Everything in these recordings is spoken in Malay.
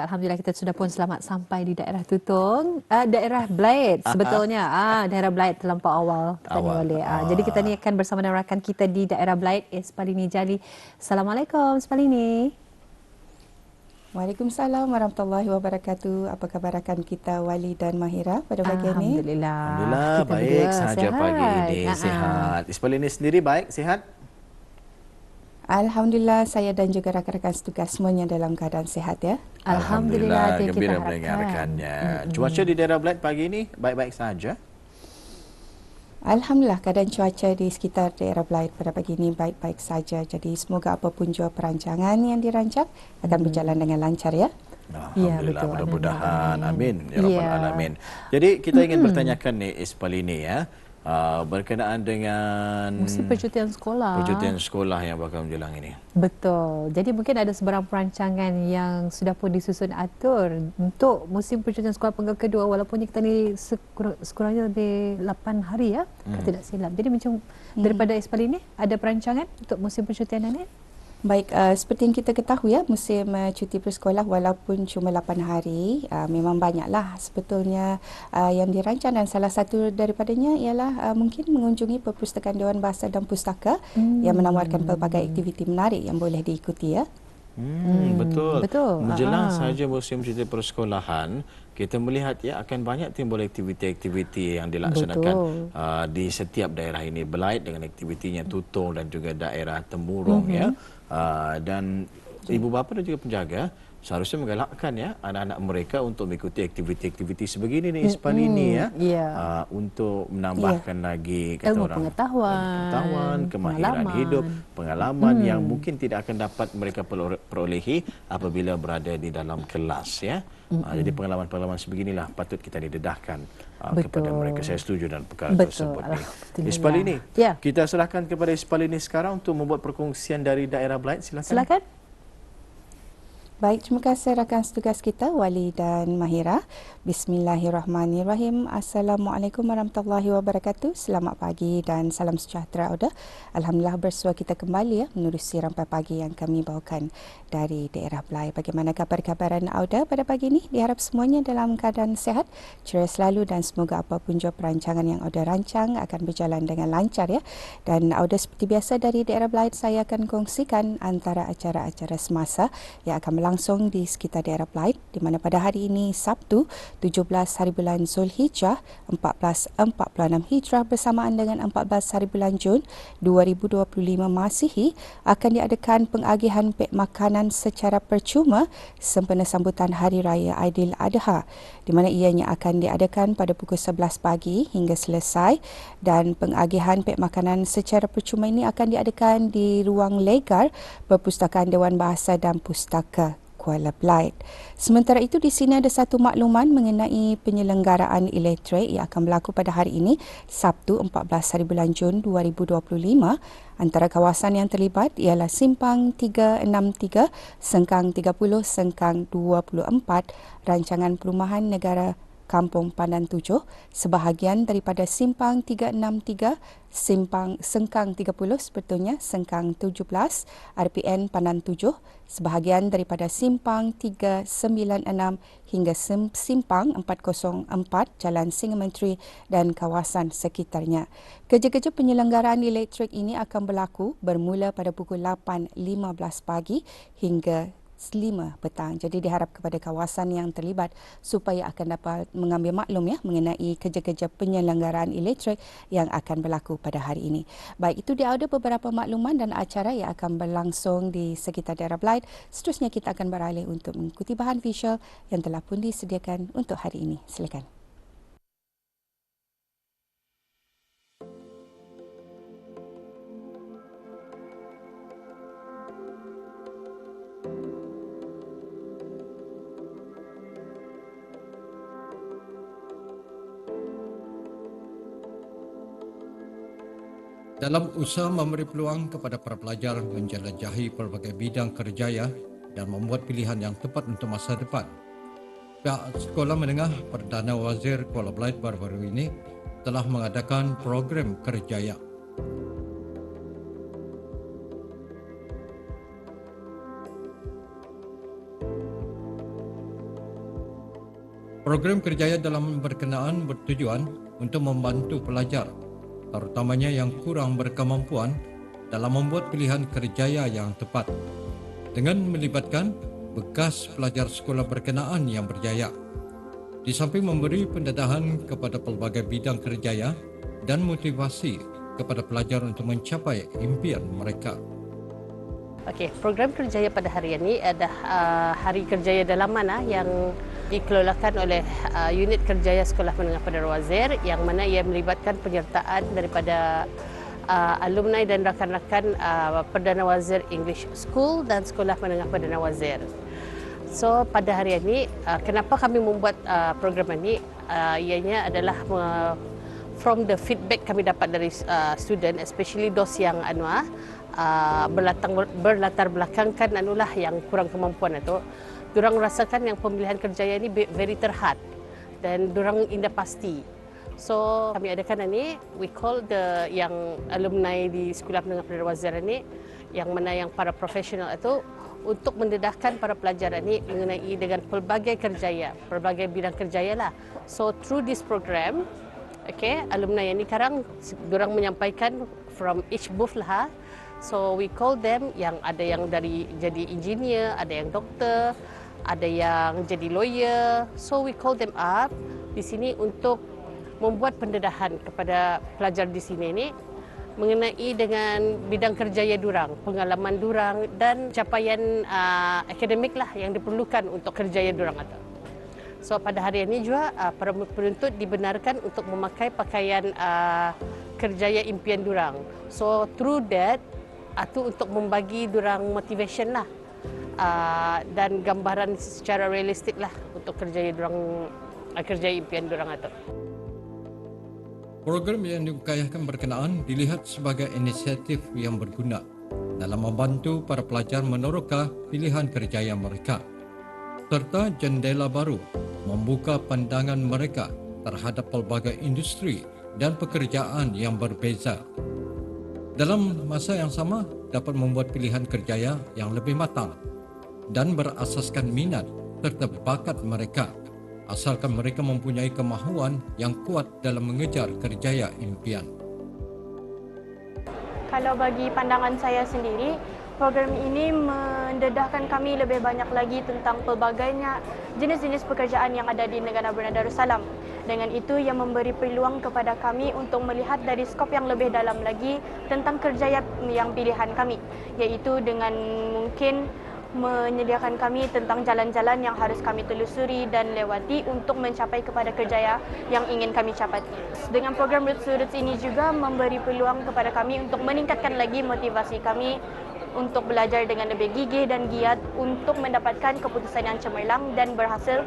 Ya, Alhamdulillah kita sudah pun selamat sampai di daerah Tutong. Uh, daerah Blade sebetulnya. Ah, daerah Blade terlampau awal. Awal. Oleh. Uh, jadi kita ni akan bersama dengan rakan kita di daerah Blade, Espalini Jali. Assalamualaikum, Espalini. Waalaikumsalam warahmatullahi wabarakatuh. Apa khabar rakan kita Wali dan Mahira pada pagi ini? Alhamdulillah. Alhamdulillah Kita baik sahaja sihat. pagi ini Ah, ah. sihat. Ismail ini sendiri baik sihat? Alhamdulillah saya dan juga rakan-rakan setugas semuanya dalam keadaan sihat ya. Alhamdulillah, yang gembira kita mendengarkannya. harapkan. Cuaca di daerah Bled pagi ini baik-baik saja. Alhamdulillah keadaan cuaca di sekitar daerah Belait pada pagi ini baik-baik saja. Jadi semoga apapun jua perancangan yang dirancang akan berjalan dengan lancar ya. Ya, Alhamdulillah betul. mudah-mudahan amin Amin. ya rabbal Ya. alamin. Jadi kita ingin bertanyakan ni Ismail ini ya uh, berkenaan dengan Musim percutian sekolah. percutian sekolah yang bakal menjelang ini. Betul. Jadi mungkin ada sebarang perancangan yang sudah pun disusun atur untuk musim percutian sekolah penggal kedua walaupun kita ni sekurang, sekurangnya lebih 8 hari ya, hmm. kalau tidak silap. Jadi macam hmm. daripada Ispal ini ada perancangan untuk musim percutian ini? Baik, uh, seperti yang kita ketahui ya, musim uh, cuti bersekolah walaupun cuma 8 hari, uh, memang banyaklah sebetulnya uh, yang dirancang dan salah satu daripadanya ialah uh, mungkin mengunjungi perpustakaan Dewan Bahasa dan Pustaka hmm. yang menawarkan pelbagai aktiviti menarik yang boleh diikuti ya. Hmm, Hmm, betul. betul. Menjelang Ah. saja musim cuti persekolahan, kita melihat ya akan banyak timbul aktiviti-aktiviti yang dilaksanakan Betul. uh, di setiap daerah ini. Belait dengan aktivitinya Tutong dan juga daerah Temurong Mhm. ya. Uh, dan ibu bapa dan juga penjaga seharusnya menggalakkan ya anak-anak mereka untuk mengikuti aktiviti-aktiviti sebegini ni Ispan ini ya. ya. Uh, untuk menambahkan lagi kata Ilmu orang pengetahuan, pengetahuan, kemahiran pengalaman. hidup, pengalaman hmm. yang mungkin tidak akan dapat mereka perole- perolehi apabila berada di dalam kelas ya. Hmm. Uh, jadi pengalaman-pengalaman sebeginilah patut kita didedahkan uh, kepada Betul. mereka. Saya setuju dengan perkara Betul. tersebut. ni. Ispal ini, Ya. kita serahkan kepada Ispal ini sekarang untuk membuat perkongsian dari daerah Belait. Silakan. Silakan. Baik, terima kasih rakan setugas kita Wali dan Mahira. Bismillahirrahmanirrahim. Assalamualaikum warahmatullahi wabarakatuh. Selamat pagi dan salam sejahtera Oda. Alhamdulillah bersua kita kembali ya menerusi rampai pagi yang kami bawakan dari daerah Belai. Bagaimana kabar-kabaran Auda pada pagi ini? Diharap semuanya dalam keadaan sehat, ceria selalu dan semoga apapun jua perancangan yang Auda rancang akan berjalan dengan lancar ya. Dan Auda seperti biasa dari daerah Belait saya akan kongsikan antara acara-acara semasa yang akan berlangsung di sekitar daerah Belait di mana pada hari ini Sabtu 17 hari bulan Zulhijjah 1446 Hijrah bersamaan dengan 14 hari bulan Jun 2025 Masihi akan diadakan pengagihan pek makanan secara percuma sempena sambutan Hari Raya Aidil Adha di mana ianya akan diadakan pada pukul 11 pagi hingga selesai. Dan pengagihan pek makanan secara percuma ini akan diadakan di ruang legar Perpustakaan Dewan Bahasa dan Pustaka Kuala Belait. Sementara itu di sini ada satu makluman mengenai penyelenggaraan elektrik yang akan berlaku pada hari ini Sabtu 14 hari bulan Jun 2025. Antara kawasan yang terlibat ialah Simpang 363, Sengkang 30, Sengkang 24, Rancangan Perumahan Negara Kampung Pandan 7, sebahagian daripada Simpang 363, Simpang Sengkang 30 sebetulnya, Sengkang 17, RPN Pandan 7, sebahagian daripada Simpang 396 hingga Sim- Simpang 404, Jalan Singa Menteri dan kawasan sekitarnya. Kerja-kerja penyelenggaraan elektrik ini akan berlaku bermula pada pukul 8.15 pagi hingga 5 petang. Jadi diharap kepada kawasan yang terlibat supaya akan dapat mengambil maklum ya mengenai kerja-kerja penyelenggaraan elektrik yang akan berlaku pada hari ini. Baik, itu dia ada beberapa makluman dan acara yang akan berlangsung di sekitar daerah Belait. Seterusnya kita akan beralih untuk mengikuti bahan visual yang telah pun disediakan untuk hari ini. Silakan. Dalam usaha memberi peluang kepada para pelajar menjelajahi pelbagai bidang kerjaya dan membuat pilihan yang tepat untuk masa depan. Pihak Sekolah Menengah Perdana Wazir Kuala Belait baru-baru ini telah mengadakan program kerjaya. Program kerjaya dalam berkenaan bertujuan untuk membantu pelajar, terutamanya yang kurang berkemampuan dalam membuat pilihan kerjaya yang tepat dengan melibatkan bekas pelajar sekolah berkenaan yang berjaya. Di samping memberi pendedahan kepada pelbagai bidang kerjaya dan motivasi kepada pelajar untuk mencapai impian mereka. Okey, program kerjaya pada hari ini adalah uh, hari kerjaya dalaman uh, yang dikelolakan oleh uh, unit kerjaya Sekolah Menengah Perdana Wazir yang mana ia melibatkan penyertaan daripada uh, alumni dan rakan-rakan uh, Perdana Wazir English School dan Sekolah Menengah Perdana Wazir. So pada hari ini, uh, kenapa kami membuat uh, program ini? Uh, ianya adalah uh, from the feedback kami dapat dari uh, student, especially those yang anua uh, berlatang berlatar belakangkan anulah yang kurang kemampuan itu. Durang rasakan yang pemilihan kerjaya ini very terhad dan durang indah pasti. So kami adakan ini, we call the yang alumni di Sekolah Menengah Perdana Wazir ini, yang mana yang para profesional itu untuk mendedahkan para pelajar ini mengenai dengan pelbagai kerjaya, pelbagai bidang kerjaya lah. So through this program, okay, alumni ini sekarang orang menyampaikan from each booth lah. So we call them yang ada yang dari jadi engineer, ada yang doktor, ada yang jadi lawyer. So we call them up di sini untuk membuat pendedahan kepada pelajar di sini ini mengenai dengan bidang kerjaya durang, pengalaman durang dan capaian uh, akademik lah yang diperlukan untuk kerjaya durang itu. So pada hari ini juga uh, para penuntut dibenarkan untuk memakai pakaian uh, kerjaya impian durang. So through that, itu uh, untuk membagi durang motivation lah uh, dan gambaran secara realistik lah untuk kerjaya durang uh, kerjaya impian durang itu. Program yang diukayakan berkenaan dilihat sebagai inisiatif yang berguna dalam membantu para pelajar meneroka pilihan kerjaya mereka serta jendela baru membuka pandangan mereka terhadap pelbagai industri dan pekerjaan yang berbeza. Dalam masa yang sama dapat membuat pilihan kerjaya yang lebih matang dan berasaskan minat serta bakat mereka asalkan mereka mempunyai kemahuan yang kuat dalam mengejar kerjaya impian. Kalau bagi pandangan saya sendiri, program ini mendedahkan kami lebih banyak lagi tentang pelbagainya jenis-jenis pekerjaan yang ada di negara Brunei Darussalam. Dengan itu yang memberi peluang kepada kami untuk melihat dari skop yang lebih dalam lagi tentang kerjaya yang pilihan kami, iaitu dengan mungkin menyediakan kami tentang jalan-jalan yang harus kami telusuri dan lewati untuk mencapai kepada kerjaya yang ingin kami capai. Dengan program Roots to Roots ini juga memberi peluang kepada kami untuk meningkatkan lagi motivasi kami untuk belajar dengan lebih gigih dan giat untuk mendapatkan keputusan yang cemerlang dan berhasil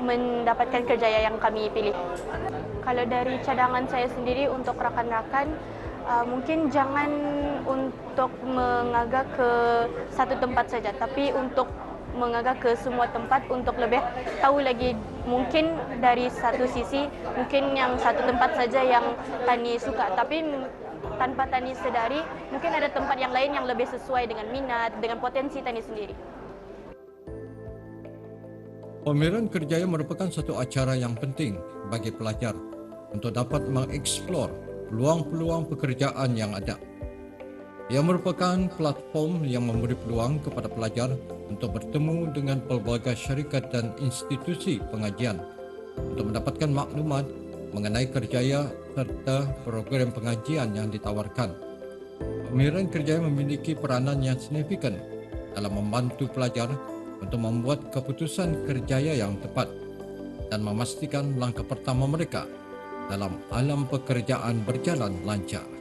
mendapatkan kerjaya yang kami pilih. Kalau dari cadangan saya sendiri untuk rakan-rakan, uh, mungkin jangan untuk mengagak ke satu tempat saja tapi untuk mengagak ke semua tempat untuk lebih tahu lagi mungkin dari satu sisi mungkin yang satu tempat saja yang Tani suka tapi tanpa Tani sedari mungkin ada tempat yang lain yang lebih sesuai dengan minat dengan potensi Tani sendiri. Pameran kerjaya merupakan satu acara yang penting bagi pelajar untuk dapat mengeksplor peluang-peluang pekerjaan yang ada. Ia merupakan platform yang memberi peluang kepada pelajar untuk bertemu dengan pelbagai syarikat dan institusi pengajian untuk mendapatkan maklumat mengenai kerjaya serta program pengajian yang ditawarkan. Pameran kerjaya memiliki peranan yang signifikan dalam membantu pelajar untuk membuat keputusan kerjaya yang tepat dan memastikan langkah pertama mereka dalam alam pekerjaan berjalan lancar.